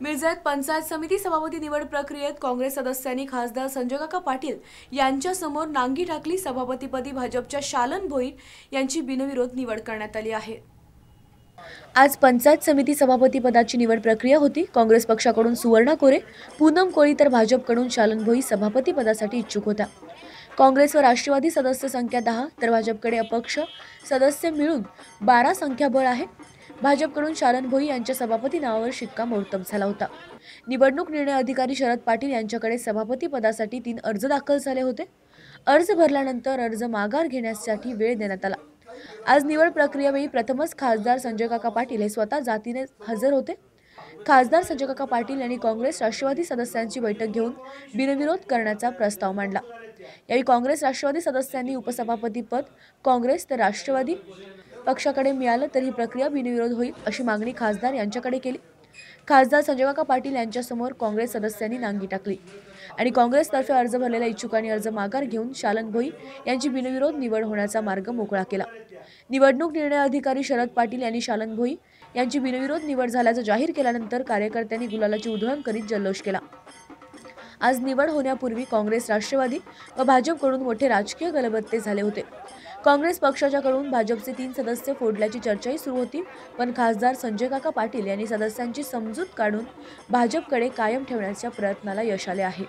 मिरजेत पंचायत समिती सभापती निवड प्रक्रियेत काँग्रेस सदस्यांनी खासदार संजय काका पाटील यांच्यासमोर नांगी टाकली. सभापतीपदी भाजपच्या शालन भोईर यांची बिनविरोध निवड करण्यात आली आहे. आज पंचायत समिती सभापती पदाची निवड प्रक्रिया होती. काँग्रेस पक्षाकडून सुवर्णा कोरे पूनम कोळी तर भाजपकडून शालन भोई सभापती पदासाठी इच्छुक होता काँग्रेस व राष्ट्रवादी सदस्य संख्या दहा तर भाजपकडे अपक्ष सदस्य मिळून बारा संख्याबळ आहे. भाजपकडून शालन भोई यांच्या सभापती नावावर शिक्कामोर्तब झाला होता. निवडणूक निर्णय अधिकारी शरद पाटील यांच्याकडे सभापती पदासाठी तीन अर्ज दाखल झाले होते. अर्ज भरल्यानंतर अर्ज माघार घेण्यासाठी वेळ देण्यात आला. आज निवड प्रक्रियेवेळी प्रथमच खासदार संजय काका पाटील हे स्वतः जातीने हजर होते. खासदार संजय काका पाटील यांनी काँग्रेस राष्ट्रवादी सदस्यांची बैठक घेऊन बिनविरोध करण्याचा प्रस्ताव मांडला. यावेळी काँग्रेस राष्ट्रवादी सदस्यांनी उपसभापतीपद काँग्रेस तर राष्ट्रवादी. पक्षाकडे मिळालं तर ही प्रक्रिया बिनविरोध होईल अशी मागणी खासदार यांच्याकडे केली. खासदार संजय काका पाटील यांच्यासमोर काँग्रेस सदस्यांनी नांगी टाकली आणि काँग्रेसतर्फे अर्ज भरलेल्या इच्छुकांनी अर्ज माघार घेऊन शालन भोई यांची बिनविरोध निवड होण्याचा मार्ग मोकळा केला. निवडणूक निर्णय अधिकारी शरद पाटील यांनी शालन भोई यांची बिनविरोध निवड झाल्याचं जाहीर केल्यानंतर कार्यकर्त्यांनी गुलालाची उधळण करीत जल्लोष केला. आज निवड होण्यापूर्वी काँग्रेस राष्ट्रवादी व भाजपकडून मोठे राजकीय गलबत्ते झाले होते. काँग्रेस पक्षाच्याकडून भाजपचे तीन सदस्य फोडल्याची चर्चाही सुरू होती पण खासदार संजय काका पाटील यांनी सदस्यांची समजूत काढून भाजपकडे कायम ठेवण्याच्या प्रयत्नाला यश आले आहे.